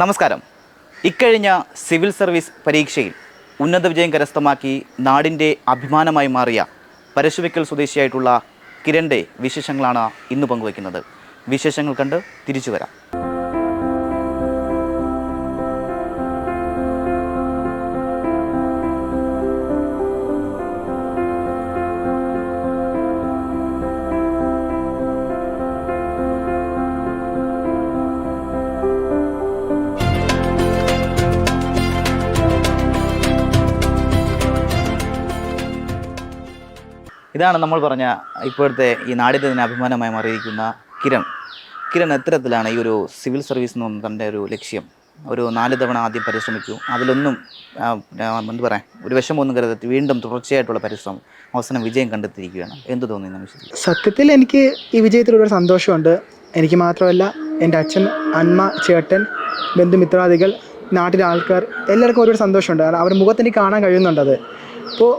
നമസ്കാരം. ഇക്കഴിഞ്ഞ civil service പരീക്ഷയിൽ ഉന്നത വിജയം കരസ്ഥമാക്കി നാടിന്റെ അഭിമാനമായി മാറിയ പരശുവിക്കൽ സ്വദേശിയായിട്ടുള്ള കിരണ്ടെ വിശേഷങ്ങളാണ് ഇന്ന് പങ്കുവയ്ക്കുന്നത്. വിശേഷങ്ങൾ കണ്ട് തിരിച്ചു വരാം. ഇതാണ് നമ്മൾ പറഞ്ഞ ഇപ്പോഴത്തെ ഈ നാടിന്റെ തന്നെ അഭിമാനമായി മാറിയിരിക്കുന്ന കിരൺ. കിരൺ എത്തരത്തിലാണ് ഈ ഒരു സിവിൽ സർവീസ് എന്ന് തന്റെ ഒരു ലക്ഷ്യം. ഒരു നാല് തവണ ആദ്യം പരിശ്രമിച്ചു. അതിലൊന്നും എന്ത് പറയാം ഒരു വിഷമമൊന്നും കരുതി വീണ്ടും തുടർച്ചയായിട്ടുള്ള പരിശ്രമം അവസാനം വിജയം കണ്ടെത്തിയിരിക്കുകയാണ്. എന്ത് തോന്നി നിമിഷത്തിൽ സത്യത്തിൽ എനിക്ക് ഈ വിജയത്തിൽ ഒരു സന്തോഷമുണ്ട്. എനിക്ക് മാത്രമല്ല എന്റെ അച്ഛൻ അമ്മ ചേട്ടൻ ബന്ധുമിത്രാദികൾ നാട്ടിലെ ആൾക്കാർ എല്ലാവർക്കും ഒരുപാട് സന്തോഷമുണ്ട്. കാരണം അവരുടെ മുഖത്ത് എനിക്ക് കാണാൻ കഴിയുന്നുണ്ട് അത്. അപ്പോൾ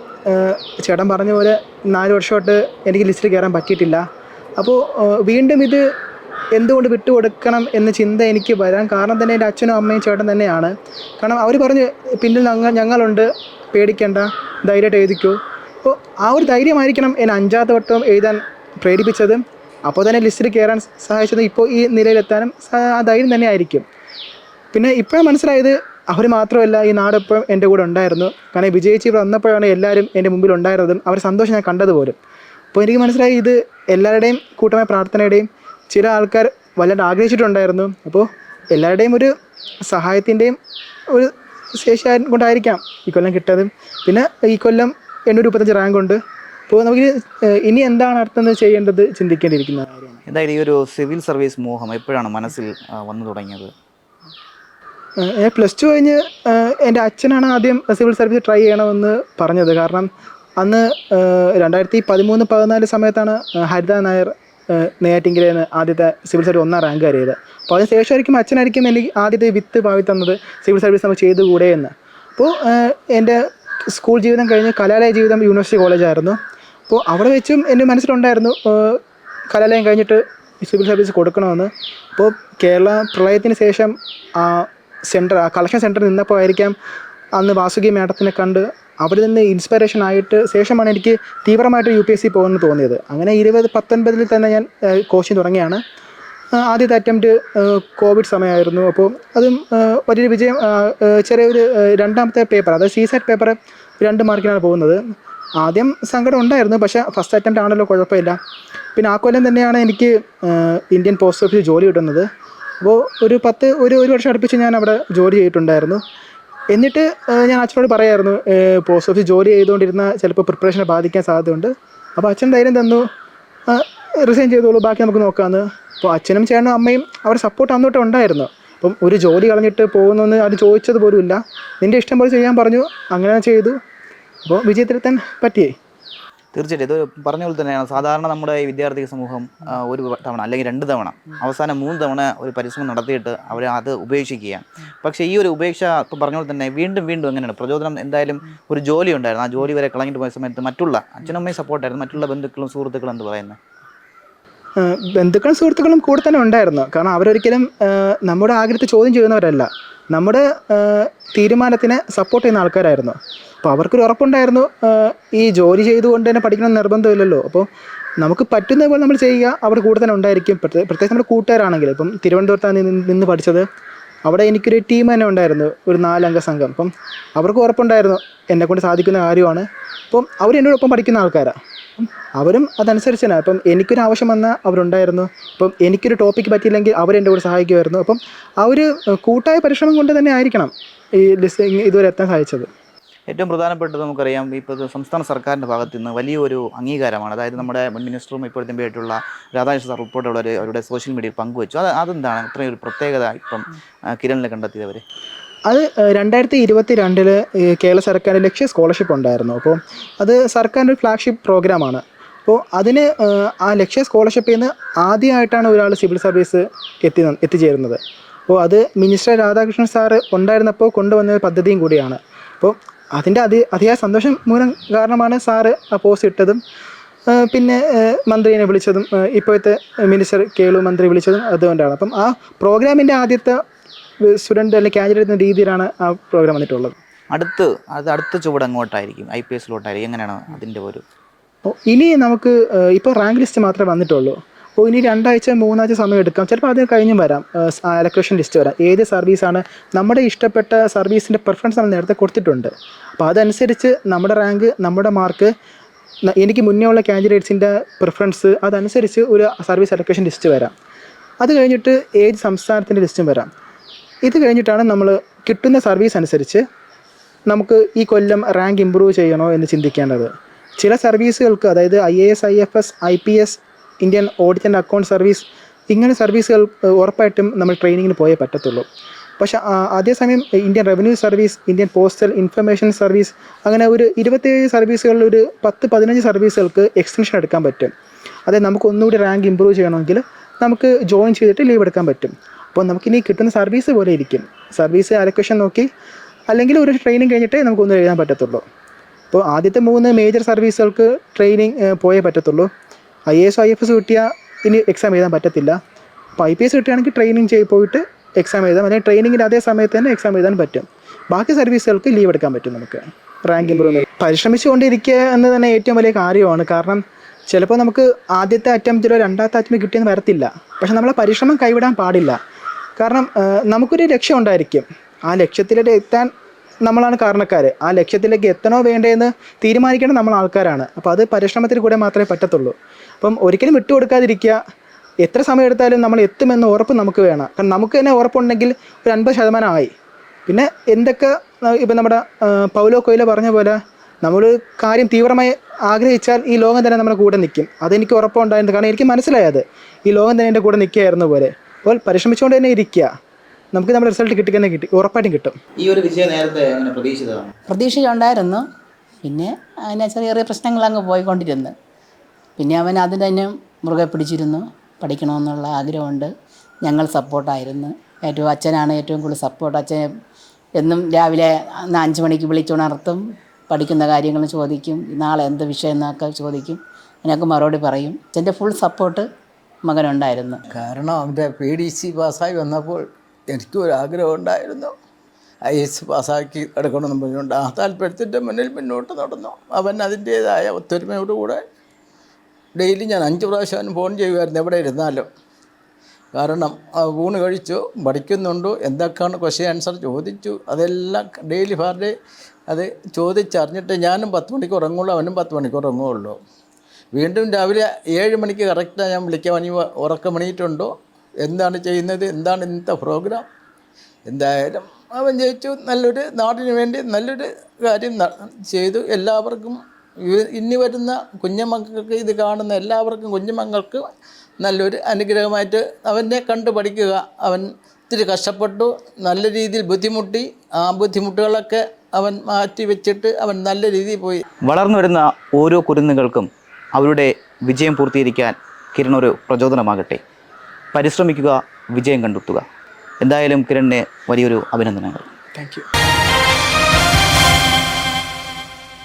ചേട്ടൻ പറഞ്ഞ പോലെ നാല് വർഷമായിട്ട് എനിക്ക് ലിസ്റ്റിൽ കയറാൻ പറ്റിയിട്ടില്ല. അപ്പോൾ വീണ്ടും ഇത് എന്തുകൊണ്ട് വിട്ടുകൊടുക്കണം എന്ന ചിന്ത എനിക്ക് വരാൻ കാരണം തന്നെ എന്റെ അച്ഛനും അമ്മയും ചേട്ടൻ തന്നെയാണ്. കാരണം അവർ പറഞ്ഞ് പിന്നിൽ ഞങ്ങൾ ഞങ്ങളുണ്ട് പേടിക്കേണ്ട ധൈര്യമായിട്ട് എഴുതിക്കൂ. അപ്പോൾ ആ ഒരു ധൈര്യമായിരിക്കണം എന്നെ അഞ്ചാമത്തെ വട്ടം എഴുതാൻ പ്രേരിപ്പിച്ചത്. അപ്പോൾ തന്നെ ലിസ്റ്റിൽ കയറാൻ സഹായിച്ചത് ഇപ്പോൾ ഈ നിലയിലെത്താനും ആ ധൈര്യം തന്നെ ആയിരിക്കും. പിന്നെ ഇപ്പോഴാണ് മനസ്സിലായത് അവർ മാത്രമല്ല ഈ നാടെപ്പോഴും എന്റെ കൂടെ ഉണ്ടായിരുന്നു. കാരണം വിജയിച്ച് ഇവിടെ വന്നപ്പോഴാണ് എല്ലാവരും എന്റെ മുമ്പിൽ ഉണ്ടായിരുന്നതും അവർ സന്തോഷം ഞാൻ കണ്ടതുപോലും. അപ്പോൾ എനിക്ക് മനസ്സിലായി ഇത് എല്ലാവരുടെയും കൂട്ടമായ പ്രാർത്ഥനയുടെയും ചില ആൾക്കാർ വല്ലാണ്ട് ആഗ്രഹിച്ചിട്ടുണ്ടായിരുന്നു. അപ്പോൾ എല്ലാവരുടെയും ഒരു സഹായത്തിന്റെയും ഒരു ശേഷി കൊണ്ടായിരിക്കാം ഈ കൊല്ലം കിട്ടതും. പിന്നെ ഈ കൊല്ലം എണ്ണൂറ്റി മുപ്പത്തഞ്ച് റാങ്ക് ഉണ്ട്. അപ്പോൾ നമുക്ക് ഇനി എന്താണ് അടുത്തത് ചെയ്യേണ്ടത് ചിന്തിക്കേണ്ടിയിരിക്കുന്ന കാര്യമാണ്. എന്തായാലും ഈ ഒരു സിവിൽ സർവീസ് മോഹം എപ്പോഴാണ് മനസ്സിൽ വന്നു തുടങ്ങിയത്? പ്ലസ് ടു കഴിഞ്ഞ് എന്റെ അച്ഛനാണ് ആദ്യം സിവിൽ സർവീസ് ട്രൈ ചെയ്യണമെന്ന് പറഞ്ഞത്. കാരണം അന്ന് രണ്ടായിരത്തി പതിമൂന്ന് പതിനാല് സമയത്താണ് ഹരിത നായർ നിന്ന് ആദ്യത്തെ സിവിൽ സർവീസ് ഒന്നാം റാങ്ക് കയറിയത്. അപ്പോൾ അതിന് ശേഷമായിരിക്കും അച്ഛനായിരിക്കും എനിക്ക് ആദ്യത്തെ വിത്ത് ഭാവി തന്നത് സിവിൽ സർവീസ് നമുക്ക് ചെയ്തുകൂടെ എന്ന്. അപ്പോൾ എന്റെ സ്കൂൾ ജീവിതം കഴിഞ്ഞ് കലാലയ ജീവിതം യൂണിവേഴ്സിറ്റി കോളേജായിരുന്നു അപ്പോൾ അവിടെ വെച്ചും എന്റെ മനസ്സിലുണ്ടായിരുന്നു കലാലയം കഴിഞ്ഞിട്ട് സിവിൽ സർവീസ് കൊടുക്കണമെന്ന്. അപ്പോൾ കേരള പ്രളയത്തിന് ശേഷം സെന്റർ ആ കളക്ഷൻ സെന്ററിൽ നിന്നപ്പോൾ ആയിരിക്കാം അന്ന് വാസുകി മാഡത്തിനെ കണ്ട് അവർ നിന്ന് ഇൻസ്പിറേഷൻ ആയിട്ട് ശേഷമാണ് എനിക്ക് തീവ്രമായിട്ട് യു പി എസ് സി പോകുമെന്ന് തോന്നിയത്. അങ്ങനെ ഇരുപത് പത്തൊൻപതിൽ തന്നെ ഞാൻ കോച്ചിങ് തുടങ്ങിയാണ്. ആദ്യത്തെ അറ്റംപ്റ്റ് കോവിഡ് സമയമായിരുന്നു. അപ്പോൾ അതും വലിയൊരു വിജയം ചെറിയൊരു രണ്ടാമത്തെ പേപ്പർ അതായത് സി സെറ്റ് പേപ്പർ രണ്ട് മാർക്കിനാണ് പോകുന്നത്. ആദ്യം സങ്കടം ഉണ്ടായിരുന്നു പക്ഷേ ഫസ്റ്റ് അറ്റംപ്റ്റ് ആണല്ലോ കുഴപ്പമില്ല. പിന്നെ ആ കൊല്ലം തന്നെയാണ് എനിക്ക് ഇന്ത്യൻ പോസ്റ്റ് ഓഫീസിൽ ജോലി കിട്ടുന്നത്. അപ്പോൾ ഒരു പത്ത് ഒരു ഒരു വർഷം അടുപ്പിച്ച് ഞാൻ അവിടെ ജോലി ചെയ്തിട്ടുണ്ടായിരുന്നു. എന്നിട്ട് ഞാൻ അച്ഛനോട് പറയായിരുന്നു പോസ്റ്റ് ഓഫീസ് ജോലി ചെയ്തുകൊണ്ടിരുന്ന ചിലപ്പോൾ പ്രിപ്പറേഷനെ ബാധിക്കാൻ സാധ്യതയുണ്ട്. അപ്പോൾ അച്ഛൻ ധൈര്യം തന്നു. റിസൈൻ ചെയ്തോളൂ ബാക്കി നമുക്ക് നോക്കാമെന്ന് അപ്പോൾ അച്ഛനും ചേട്ടനും അമ്മയും അവരുടെ സപ്പോർട്ട് അന്നോട്ട് ഉണ്ടായിരുന്നു. അപ്പം ഒരു ജോലി കളഞ്ഞിട്ട് പോകുന്നെന്ന് അത് ചോദിച്ചത് പോലും ഇല്ല നിന്റെ ഇഷ്ടം പോലെ ചെയ്യാൻ പറഞ്ഞു അങ്ങനെ ചെയ്തു. അപ്പോൾ വിജയത്തിലെത്താൻ പറ്റിയേ? തീർച്ചയായിട്ടും. ഇത് പറഞ്ഞ പോലെ തന്നെയാണ്. സാധാരണ നമ്മുടെ ഈ വിദ്യാർത്ഥി സമൂഹം ഒരു തവണ അല്ലെങ്കിൽ രണ്ട് തവണ അവസാനം മൂന്ന് തവണ ഒരു പരിശ്രമം നടത്തിയിട്ട് അവർ അത് ഉപേക്ഷിക്കുകയാണ്. പക്ഷേ ഈ ഒരു ഉപേക്ഷ ഇപ്പം പറഞ്ഞ പോലെ തന്നെ വീണ്ടും വീണ്ടും എങ്ങനെയാണ് പ്രചോദനം എന്തായാലും ഒരു ജോലി ഉണ്ടായിരുന്നു. ആ ജോലി വരെ കളഞ്ഞിട്ട് പോയ സമയത്ത് മറ്റുള്ള അച്ഛനും അമ്മയും സപ്പോർട്ടായിരുന്നു മറ്റുള്ള ബന്ധുക്കളും സുഹൃത്തുക്കളും എന്ത് പറയുന്നത് ബന്ധുക്കളും സുഹൃത്തുക്കളും കൂടെ തന്നെ ഉണ്ടായിരുന്നു. കാരണം അവരൊരിക്കലും നമ്മുടെ ആഗ്രഹത്തെ ചോദ്യം ചെയ്യുന്നവരല്ല. നമ്മുടെ തീരുമാനത്തിനെ സപ്പോർട്ട് ചെയ്യുന്ന ആൾക്കാരായിരുന്നു. അപ്പോൾ അവർക്കൊരു ഉറപ്പുണ്ടായിരുന്നു ഈ ജോലി ചെയ്തുകൊണ്ട് തന്നെ പഠിക്കണം നിർബന്ധമില്ലല്ലോ. അപ്പോൾ നമുക്ക് പറ്റുന്ന പോലെ നമ്മൾ ചെയ്യുക അവർ കൂടെ തന്നെ ഉണ്ടായിരിക്കും. പ്രത്യേകിച്ച് നമ്മുടെ കൂട്ടുകാരാണെങ്കിൽ. ഇപ്പം തിരുവനന്തപുരത്താണ് നിന്ന് പഠിച്ചത് അവിടെ എനിക്കൊരു ടീം തന്നെ ഉണ്ടായിരുന്നു ഒരു നാലംഗ സംഘം. അപ്പം അവർക്ക് ഉറപ്പുണ്ടായിരുന്നു എന്നെക്കൊണ്ട് സാധിക്കുന്ന കാര്യമാണ്. അപ്പം അവർ എന്നോട് ഒപ്പം പഠിക്കുന്ന ആൾക്കാരാണ് അവരും അതനുസരിച്ച് തന്നെ അപ്പം എനിക്കൊരു ആവശ്യം വന്നാൽ അവരുണ്ടായിരുന്നു. അപ്പം എനിക്കൊരു ടോപ്പിക്ക് പറ്റിയില്ലെങ്കിൽ അവരെന്റെ കൂടെ സഹായിക്കുമായിരുന്നു. അപ്പം ആ ഒരു കൂട്ടായ പരിശ്രമം കൊണ്ട് തന്നെ ആയിരിക്കണം ഈ ലിസ്റ്റ് ഇതുവരെ എത്താൻ സാധിച്ചത്. ഏറ്റവും പ്രധാനപ്പെട്ടത് നമുക്കറിയാം ഇപ്പോൾ സംസ്ഥാന സർക്കാരിന്റെ ഭാഗത്തു നിന്ന് വലിയൊരു അംഗീകാരമാണ്. അതായത് നമ്മുടെ മുൻ മിനിസ്റ്ററും ഇപ്പോഴത്തെ ആയിട്ടുള്ള രാധാകൃഷ്ണ സാർ ഉൾപ്പെടെയുള്ളവർ അവരുടെ സോഷ്യൽ മീഡിയയിൽ പങ്കുവച്ചു. അത് അതെന്താണ്? ഇത്രയും ഒരു പ്രത്യേകത ഇപ്പം കിരണിൽ കണ്ടെത്തിയവർ അത് രണ്ടായിരത്തി ഇരുപത്തി രണ്ടിൽ കേരള സർക്കാരിന്റെ ലക്ഷ്യ സ്കോളർഷിപ്പ് ഉണ്ടായിരുന്നു. അപ്പോൾ അത് സർക്കാരിന്റെ ഒരു ഫ്ലാഗ്ഷിപ്പ് പ്രോഗ്രാമാണ്. അപ്പോൾ അതിന് ആ ലക്ഷ്യ സ്കോളർഷിപ്പിൽ നിന്ന് ആദ്യമായിട്ടാണ് ഒരാൾ സിവിൽ സർവീസ് എത്തി എത്തിച്ചേരുന്നത്. അപ്പോൾ അത് മിനിസ്റ്റർ രാധാകൃഷ്ണൻ സാറ് ഉണ്ടായിരുന്നപ്പോൾ കൊണ്ടുവന്ന പദ്ധതിയും കൂടിയാണ്. അപ്പോൾ അതിന്റെ അതി അതിയായ സന്തോഷം മൂലം കാരണമാണ് സാറ് ആ പോസ്റ്റ് ഇട്ടതും. പിന്നെ മന്ത്രിനെ വിളിച്ചതും ഇപ്പോഴത്തെ മിനിസ്റ്റർ കേളു മന്ത്രി വിളിച്ചതും അതുകൊണ്ടാണ്. അപ്പം ആ പ്രോഗ്രാമിന്റെ ആദ്യത്തെ സ്റ്റുഡന്റ് അല്ലെങ്കിൽ കാൻഡിഡേറ്റ് എന്ന രീതിയിലാണ് ആ പ്രോഗ്രാം വന്നിട്ടുള്ളത്. അടുത്ത് അത് അടുത്ത ചുവട് അങ്ങോട്ടായിരിക്കും ഐ പി എസിലോട്ടായിരിക്കും എങ്ങനെയാണ് അതിന്റെ ഒരു? ഇനി നമുക്ക് ഇപ്പോൾ റാങ്ക് ലിസ്റ്റ് മാത്രമേ വന്നിട്ടുള്ളൂ. അപ്പോൾ ഇനി രണ്ടാഴ്ച മൂന്നാഴ്ച സമയം എടുക്കാം. ചിലപ്പോൾ അത് കഴിഞ്ഞും വരാം. അലൊക്കേഷൻ ലിസ്റ്റ് വരാം. ഏത് സർവീസാണ് നമ്മുടെ ഇഷ്ടപ്പെട്ട സർവീസിന്റെ പ്രിഫറൻസ് നമ്മൾ നേരത്തെ കൊടുത്തിട്ടുണ്ട്. അപ്പോൾ അതനുസരിച്ച് നമ്മുടെ റാങ്ക് നമ്മുടെ മാർക്ക് എനിക്ക് മുന്നേ ഉള്ള കാൻഡിഡേറ്റ്സിന്റെ പ്രിഫറൻസ് അതനുസരിച്ച് ഒരു സർവീസ് അലൊക്കേഷൻ ലിസ്റ്റ് വരാം. അത് കഴിഞ്ഞിട്ട് ഏത് സംസ്ഥാനത്തിന്റെ ലിസ്റ്റും വരാം. ഇത് കഴിഞ്ഞിട്ടാണ് നമ്മൾ കിട്ടുന്ന സർവീസ് അനുസരിച്ച് നമുക്ക് ഈ കൊല്ലം റാങ്ക് ഇമ്പ്രൂവ് ചെയ്യണോ എന്ന് ചിന്തിക്കേണ്ടത്. ചില സർവീസുകൾക്ക് അതായത് I A S I F S I P S Indian audit and account service ഇങ്ങനെ സർവീസുകൾ ഉറപ്പായിട്ടും നമ്മൾ ട്രെയിനിങ്ങിന് പോയേ പറ്റത്തുള്ളൂ. പക്ഷേ അതേസമയം Indian revenue service Indian postal information service അങ്ങനെ ഒരു ഇരുപത്തേഴ് സർവീസുകളിൽ ഒരു പത്ത് പതിനഞ്ച് സർവീസുകൾക്ക് എക്സ്റ്റൻഷൻ എടുക്കാൻ പറ്റും. അതായത് നമുക്ക് ഒന്നുകൂടി റാങ്ക് ഇമ്പ്രൂവ് ചെയ്യണമെങ്കിൽ നമുക്ക് ജോയിൻ ചെയ്തിട്ട് ലീവ് എടുക്കാൻ പറ്റും. അപ്പോൾ നമുക്കിനി കിട്ടുന്ന സർവീസ് പോലെ ഇരിക്കും. സർവീസ് അലക്വേഷൻ നോക്കി അല്ലെങ്കിൽ ഒരു ട്രെയിനിങ് കഴിഞ്ഞിട്ടേ നമുക്കൊന്നും എഴുതാൻ പറ്റത്തുള്ളൂ. അപ്പോൾ ആദ്യത്തെ മൂന്ന് മേജർ സർവീസുകൾക്ക് ട്രെയിനിങ് പോയേ പറ്റത്തുള്ളൂ. I S I F S കിട്ടിയാൽ ഇനി എക്സാം എഴുതാൻ പറ്റത്തില്ല. അപ്പോൾ ഐ പി എസ് കിട്ടുകയാണെങ്കിൽ ട്രെയിനിങ് ചെയ്ത് പോയിട്ട് എക്സാം എഴുതാം. അല്ലെങ്കിൽ ട്രെയിനിങ്ങിന്റെ അതേ സമയത്ത് തന്നെ എക്സാം എഴുതാൻ പറ്റും. ബാക്കി സർവീസുകൾക്ക് ലീവ് എടുക്കാൻ പറ്റും നമുക്ക്. റാങ്ക് പരിശ്രമിച്ചു പരിശ്രമിച്ചുകൊണ്ടിരിക്കുക എന്ന് തന്നെ ഏറ്റവും വലിയ കാര്യമാണ്. കാരണം ചിലപ്പോൾ നമുക്ക് ആദ്യത്തെ അറ്റംപ്റ്റിലോ രണ്ടാമത്തെ അറ്റംപ്റ്റ് കിട്ടിയെന്ന് വരത്തില്ല. പക്ഷേ നമ്മളെ പരിശ്രമം കൈവിടാൻ പാടില്ല. കാരണം നമുക്കൊരു ലക്ഷ്യം ഉണ്ടായിരിക്കും. ആ ലക്ഷ്യത്തിലേക്ക് എത്താൻ നമ്മളാണ് കാരണക്കാർ ആ ലക്ഷ്യത്തിലേക്ക് എത്തണോ വേണ്ടതെന്ന് തീരുമാനിക്കേണ്ടത് നമ്മൾ ആൾക്കാരാണ്. അപ്പോൾ അത് പരിശ്രമത്തിൽ കൂടെ മാത്രമേ പറ്റത്തുള്ളൂ. അപ്പം ഒരിക്കലും വിട്ടുകൊടുക്കാതിരിക്കുക. എത്ര സമയം എടുത്താലും നമ്മൾ എത്തുമെന്ന് ഉറപ്പ് നമുക്ക് വേണം. കാരണം നമുക്ക് തന്നെ ഉറപ്പുണ്ടെങ്കിൽ ഒരു അൻപത് ശതമാനം ആയി. പിന്നെ എന്തൊക്കെ ഇപ്പം നമ്മുടെ പൗലോ കൊയിലോ പറഞ്ഞ പോലെ നമ്മൾ കാര്യം തീവ്രമായി ആഗ്രഹിച്ചാൽ ഈ ലോകം തന്നെ നമ്മുടെ കൂടെ നിൽക്കും. അതെനിക്ക് ഉറപ്പുണ്ടായിരുന്നു. കാരണം എനിക്ക് മനസ്സിലായത് ഈ ലോകം തന്നെ എന്റെ കൂടെ നിൽക്കുകയായിരുന്നു പോലെ. അപ്പോൾ പരിശ്രമിച്ചുകൊണ്ട് തന്നെ ഇരിക്കുക. നമുക്ക് നമ്മുടെ റിസൾട്ട് കിട്ടി തന്നെ കിട്ടി. ഉറപ്പായിട്ടും കിട്ടും. ഈ ഒരു വിജയം നേരത്തെ പ്രതീക്ഷിച്ചതാണ്? പ്രതീക്ഷിച്ചുണ്ടായിരുന്നു. പ്രതീക്ഷയുണ്ടായിരുന്നു പിന്നെ അതിനെ ചെറിയ ചെറിയ പ്രശ്നങ്ങൾ അങ്ങ് പോയിക്കൊണ്ടിരുന്നു. പിന്നെ അവൻ അതിന് തന്നെ മുറുകെ പിടിച്ചിരുന്നു. പഠിക്കണമെന്നുള്ള ആഗ്രഹമുണ്ട്. ഞങ്ങൾ സപ്പോർട്ടായിരുന്നു. ഏറ്റവും അച്ഛനാണ് ഏറ്റവും കൂടുതൽ സപ്പോർട്ട് അച്ഛൻ എന്നും രാവിലെ അന്ന് അഞ്ച് മണിക്ക് വിളിച്ചുണർത്തും. പഠിക്കുന്ന കാര്യങ്ങൾ ചോദിക്കും. നാളെ എന്ത് വിഷയം എന്നൊക്കെ ചോദിക്കും. അതിനൊക്കെ മറുപടി പറയും. അച്ഛന്റെ ഫുൾ സപ്പോർട്ട് മകനുണ്ടായിരുന്നു. കാരണം അവന്റെ പി ഡി സി പാസ്സായി വന്നപ്പോൾ എനിക്കും ഉണ്ടായിരുന്നു ഐ എസ് പാസ്സാക്കി എടുക്കണമെന്ന് പറഞ്ഞുകൊണ്ട് ആ താല്പര്യത്തിന്റെ മുന്നിൽ മുന്നോട്ട് നടന്നു. അവൻ അതിന്റേതായ ഒത്തൊരുമയോടുകൂടെ ഡെയിലി ഞാൻ അഞ്ച് പ്രാവശ്യം അവന് ഫോൺ ചെയ്യുമായിരുന്നു എവിടെ ഇരുന്നാലും. കാരണം ഊണ് കഴിച്ചു പഠിക്കുന്നുണ്ടോ എന്തൊക്കെയാണ് ക്വസ്റ്റ്യൻ ആൻസർ ചോദിച്ചു അതെല്ലാം ഡെയിലി ഫാർ ഡേ അത് ചോദിച്ചറിഞ്ഞിട്ട് ഞാനും പത്ത് മണിക്ക് ഉറങ്ങുള്ളൂ അവനും പത്ത് മണിക്ക് ഉറങ്ങുള്ളൂ. വീണ്ടും രാവിലെ ഏഴ് മണിക്ക് കറക്റ്റാണ് ഞാൻ വിളിക്കാൻ ഉറക്കം ഉറക്കമണിയിട്ടുണ്ടോ. എന്താണ് ചെയ്യുന്നത്? എന്താണ് ഇന്നത്തെ പ്രോഗ്രാം എന്തായാലും അവൻ ജയിച്ചു. നല്ലൊരു നാടിന് വേണ്ടി നല്ലൊരു കാര്യം ചെയ്തു. എല്ലാവർക്കും ഇനി വരുന്ന കുഞ്ഞുമക്കൾക്ക് ഇത് കാണുന്ന എല്ലാവർക്കും കുഞ്ഞുമക്കൾക്ക് നല്ലൊരു അനുഗ്രഹമായിട്ട് അവനെ കണ്ടു പഠിക്കുക. അവൻ ഇത്തിരി കഷ്ടപ്പെട്ടു. നല്ല രീതിയിൽ ബുദ്ധിമുട്ടി. ആ ബുദ്ധിമുട്ടുകളൊക്കെ അവൻ മാറ്റി വെച്ചിട്ട് അവൻ നല്ല രീതിയിൽ പോയി. വളർന്നു വരുന്ന ഓരോ കുരുന്നുകൾക്കും അവരുടെ വിജയം പൂർത്തീകരിക്കാൻ കിരണൊരു പ്രചോദനമാകട്ടെ. പരിശ്രമിക്കുക വിജയം കണ്ടെത്തുക. എന്തായാലും കിരണിനെ വലിയൊരു അഭിനന്ദനങ്ങൾ. താങ്ക്